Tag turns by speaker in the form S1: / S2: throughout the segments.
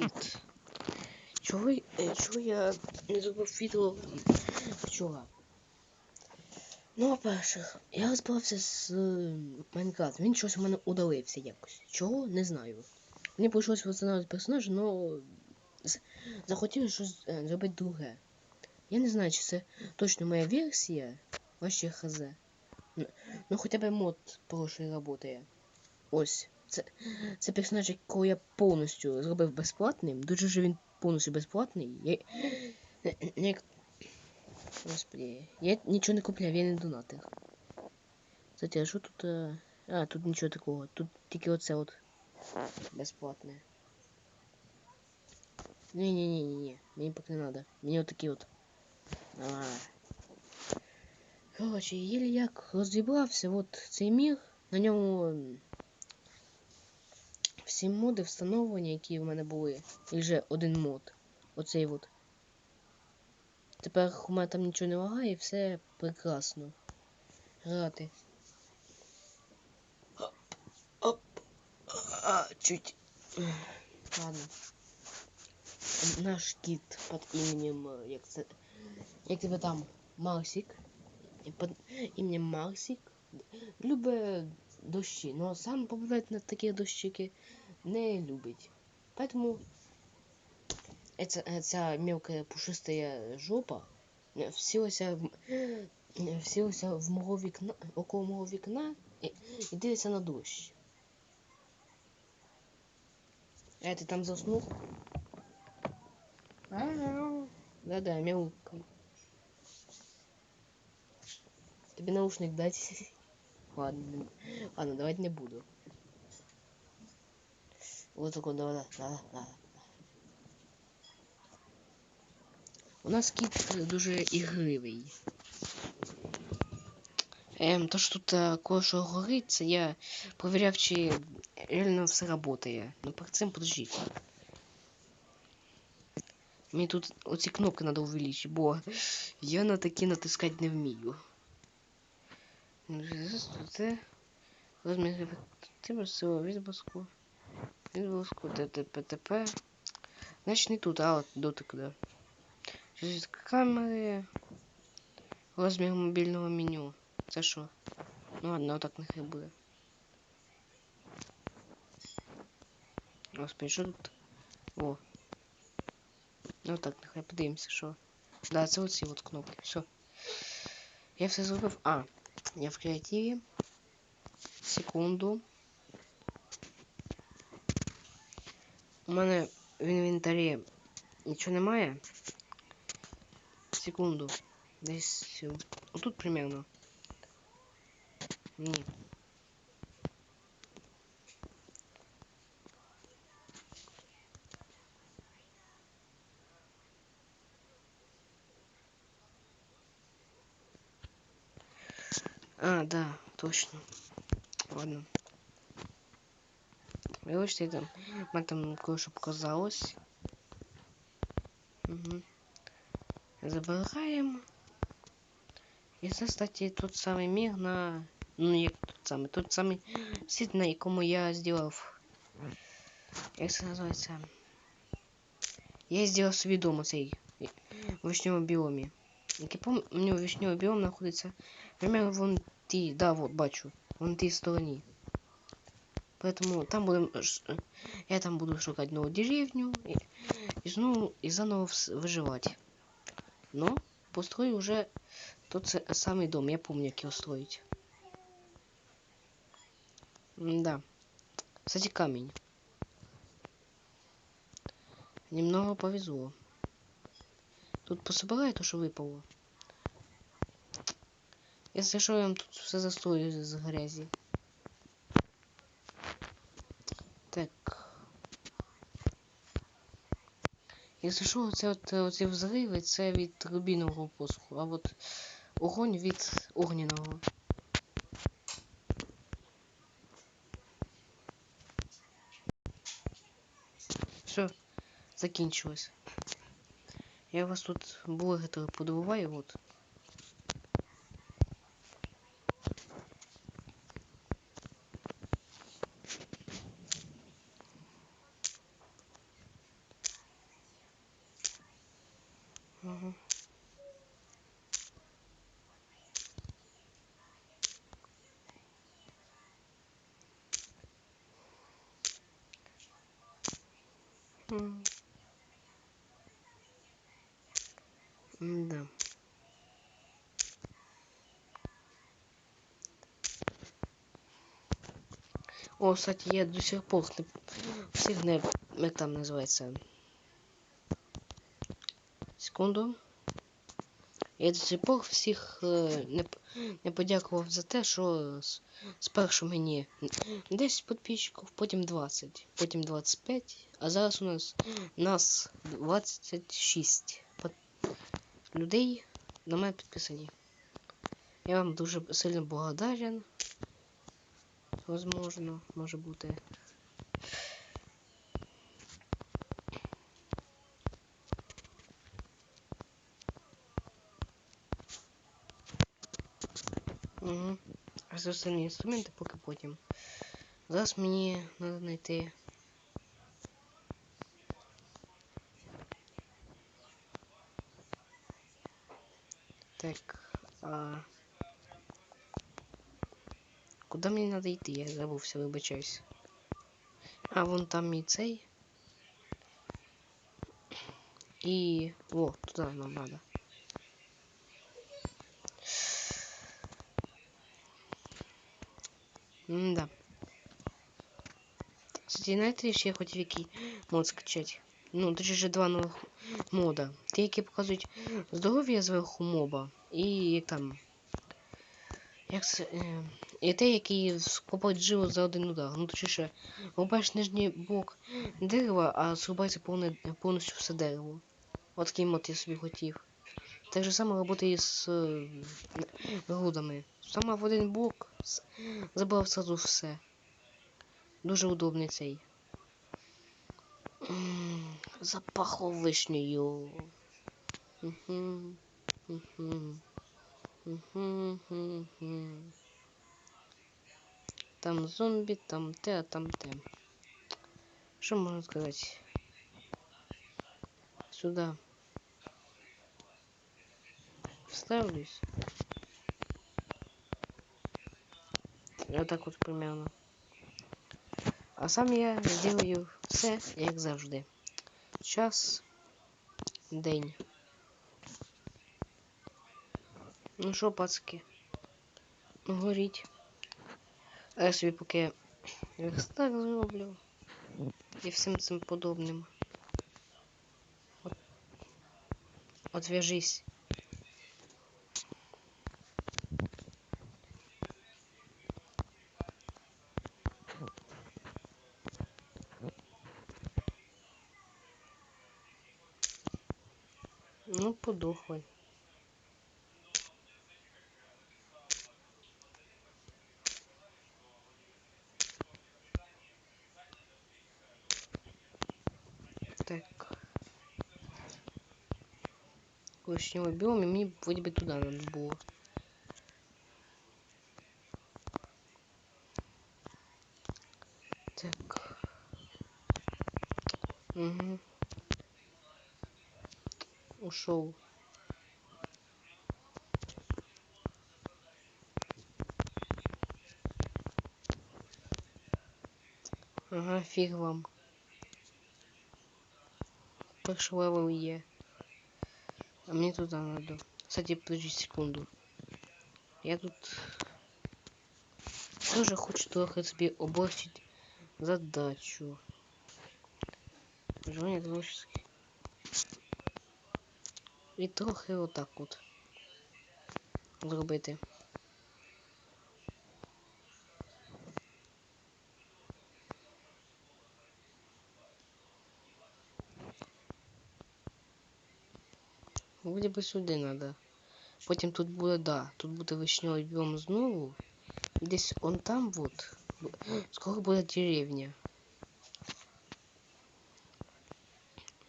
S1: привіт! Чого, е, чого я не зробив відео? Ну, по-перше, я розбирався з е, Майнкрафт. Він щось у мене удалився якось. Чого? Не знаю. Мені прийшлось встановити персонажа, але захотів щось е, зробити друге. Я не знаю, чи це точно моя версія, вообще хз. Ну, хоча б мод прошлий працює. Ось. Це, це персонаж, якого я повністю зробив безплатним. Дуже ж він повністю безплатний. Я, я, Господи, я нічого не купляв, я не донатив. Кстати, а що тут? е, А, тут нічого такого. Тут тільки оце от безплатне. Не-не-не-не-не, мені поки не надо. Мені отакі от. А. Короче, єлі як розібрався, от цей мір, на ньому всі моди встановлені, які в мене були. І вже один мод. Оцей от. Тепер у мене там нічого не лагає, і все прекрасно. Грати. Оп, оп. А, чуть. Ладно. Наш кіт під іменем, як це. Як тебе там? Марсик. Під іменем Марсик. Любить дощі, но сам побувати на такі дощики не любить. Поэтому эта, эта мелкая пушистая жопа э, всілася в, м- э, всілася в мого вікна, около мого вікна і, і дивиться на дощ. А ти там заснув? Да-да, мяукай. Тебе наушник дать? Ладно, не- ладно, давайте не буду. Такой, давай, да, да, да. У нас кіт дуже ігривий. Ем, то що тут е, кое-що горить, це я провіряв, чи реально все працює. Ну перед цим подождіть. Мені тут оці кнопки треба увеличити, бо я на такі натискати не вмію. Це розмір ефективно всього Відбуску ДТП ТП. Значить не тут, а от дотик, да. Через камери. Розмір мобільного меню. Це що? Ну ладно, отак нехай буде. Господи, що тут? О. Ну так, нехай подивимося, що. Да, це оці от кнопки. Все. Я все зробив. А, я в креативі. Секунду. У мене в інвентарі нічого немає. Секунду. Десь. Отут примерно. Ні. А, да, точно. Ладно. Вибачте, там, мене там кое-що показалось. Угу. Забираємо. І це, кстати, тот самий мір на... Ну, як тот самий, тот самий світ, на якому я зробив. Як це називається? Я зробив собі дом цей в вишневому біомі. Як я пам'ятаю, вишневий біом знаходиться примерно вон ті, да, вот, бачу, вон тій стороні. Поэтому там будем, ш- я там буду шукать новую деревню и, и, знову, и заново вс- выживать. Но построю уже тот с- самый дом, я помню, как его строить. Да. Кстати, камень. Немного повезло. Тут пособираю то, что выпало. Если что, я вам тут все застрою из грязи. Якщо що, це от оці взриви, це від рубінового посуху, а от огонь від огняного. Все, закінчилось. Я вас тут блогери подобуваю, от. Да. О, кстати, я до сих пор не всіх не як там називається. Секунду. Я до сих пор всіх е, не, не подякував за те, що спершу мені 10 підписчиків, потім 20, потім 25, а зараз у нас нас 26 под- людей на мене підписані. Я вам дуже сильно благодарен. Возможно, може бути. А це остальні інструменти поки потім. Зараз мені треба знайти. Так, а... Куди мені треба йти? Я забувся, вибачаюсь. А, вон там мій цей. І... О, туди нам надо. М-да. Кстати, знаєте, ще я хотів який мод скачати? Ну, точніше два нових мода. Ті, які показують здоров'я зверху моба. І там. Як це. Е, і те, які скопають живо за один удар. Ну, точніше, рубаєш нижній блок дерева, а зрубається повне, повністю все дерево. От такий мод я собі хотів. Так же само працює з е, грудами. Саме в один блок с- забрав сразу все. Дуже удобний цей. Запахло вишнею. Мгм, мгм, мгм. Там зомбі, там те, а там те. Що можна сказати? Сюда. Вставлюсь. Вот так вот примерно. А сам я сделаю все, як завжди. Час, день. Ну що, пацки? Ну, горіть. А я собі поки верстак зроблю. І всім цим подобним. От, от Ну, подохли. Так. Вишневый биом, и мне вроде бы туда надо было. Так. Угу. Ушел. Ага, фиг вам. Перший левел є. А мне туда надо. Кстати, подожди секунду. Я тут тоже хочу трохи собі облегчить задачу. Желание творческий. І трохи отак от зробити. Вроді би сюди треба. Потім тут буде, да, тут буде вишневий біом знову. І десь он там вот. Скоро буде деревня.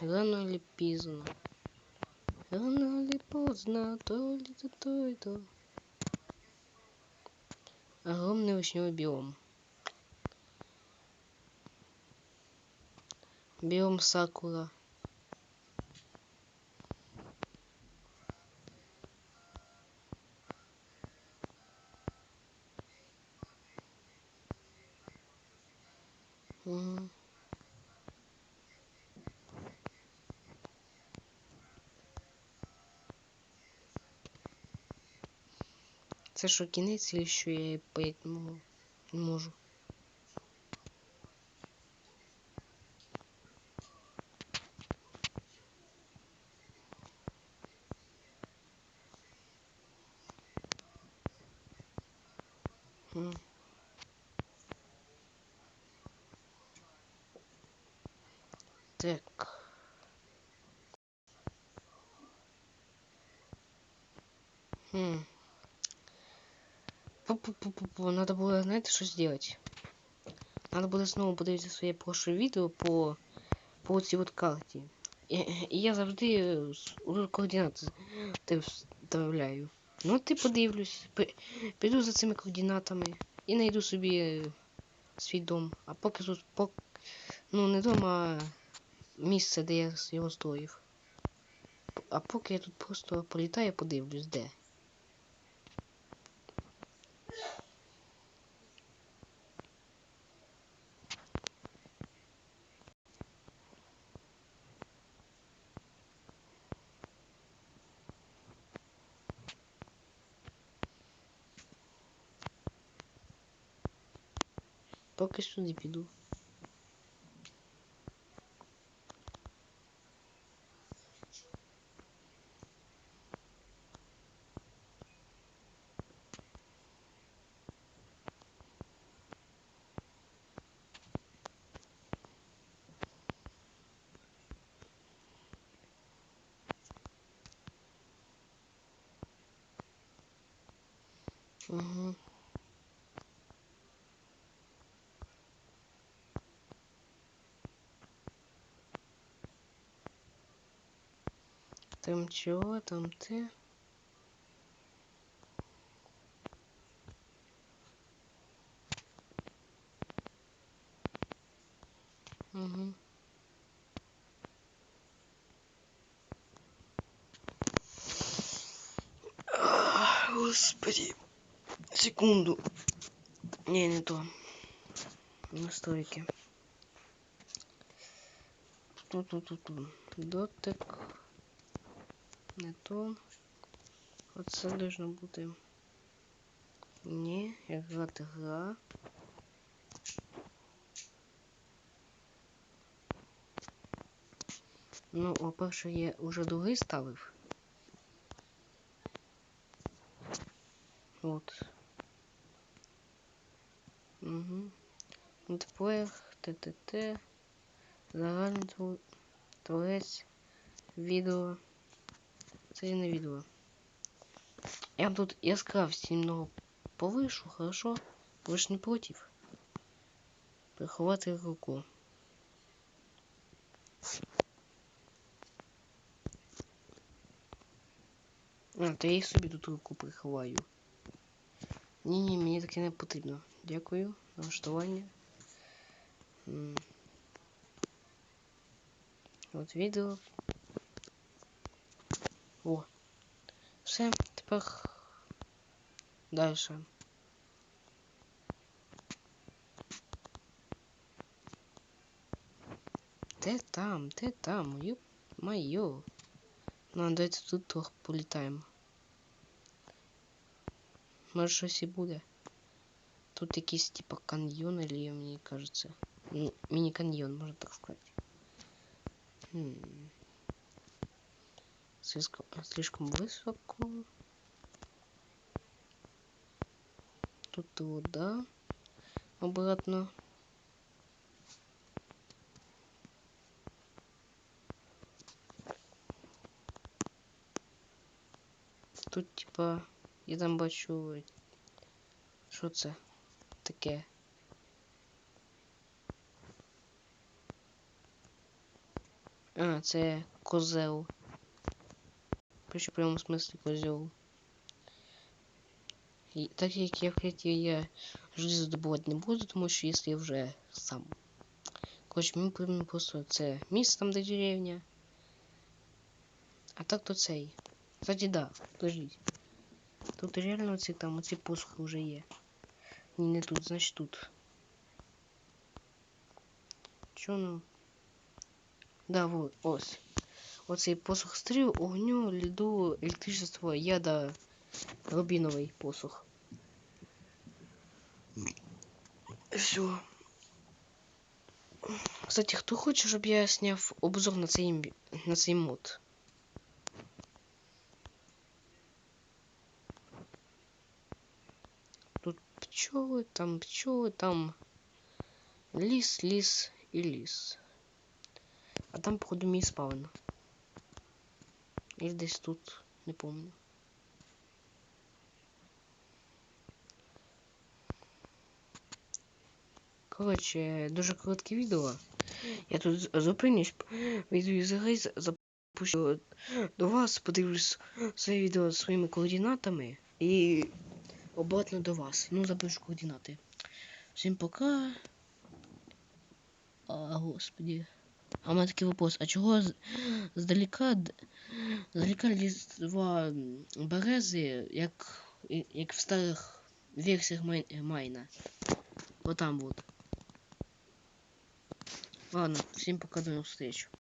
S1: Рано или пізно. Рано или поздно, то ли то, то и то. Огромный вишневый биом. Биом Сакура. Це що кінець, чи що? Я поїти не можу? Не Надо было, знаете, что сделать? Надо было снова подивитися своє прошлое відео по, по цій от карті. І, і я завжди уже координати ти вставляю. Ну, ти подивлюсь, піду за цими координатами і знайду собі свій дом. А поки тут, пок... ну не дом, а місце, де я його строїв. А поки я тут просто політаю, подивлюсь, де. Поки сюди піду. Угу. Там чого, там те. Угу. Господи. Секунду. Не, не то. Настройки. Ту-ту-ту-ту. Дотик. Не то. Оце должно бути. Ні, як грати гра. Ну, по-перше, я вже другий ставив. От. Угу. Тепер ТТТ. Загальний твор- творець. Відео. Не відео. Я б тут яскравість немного повышу, хорошо? Вы ж не против? Приховати руку. А, то я і собі тут руку приховаю. Ні, ні, мені таке не потрібно. Дякую. Налаштування. М. От відео. О. Все, тепер дальше. Де там, де там, юп майо. Ну, давайте тут трохи політаємо. Може щось і буде. Тут якийсь типа каньйон, или мені кажется. Ну, міні-каньйон, можна так сказати. Хм. Слишком, слишком высоко. Тут вода. Обратно. Тут, типа, я там бачу. Що це таке? А, це козел. Причому в прямому смислі козел. І, так як я в креативі я желізо добувати не буду, тому що якщо я вже сам. Коротше, мені потрібно просто це місце там, де деревня. А так то цей. Кстати, да, подождіть. Тут реально оці там, оці посухи вже є. Ні, не тут, значить тут. Чо ну? Да, вот, ось. Оцей посух стріл, огню, льду, електричество, яда, рубіновий посух. Все. Кстати, хто хоче, щоб я сняв обзор на цей, імбі- на цей мод? Тут пчелы, там пчелы, там ліс, ліс і ліс. А там, походу, мій спаун. І десь тут, не помню. Коротше, дуже коротке відео. Я тут зупинюсь, вийду із гри, запущу до вас, подивлюсь своє відео зі своїми координатами і обратно до вас. Ну, запишу координати. Всім пока. А, господи. А у меня такий вопрос, а чого з- здалека, д- здалека берези, як, як в старих версіях Май- Майна? Вот там вот. Ладно, всем пока, до новых встреч.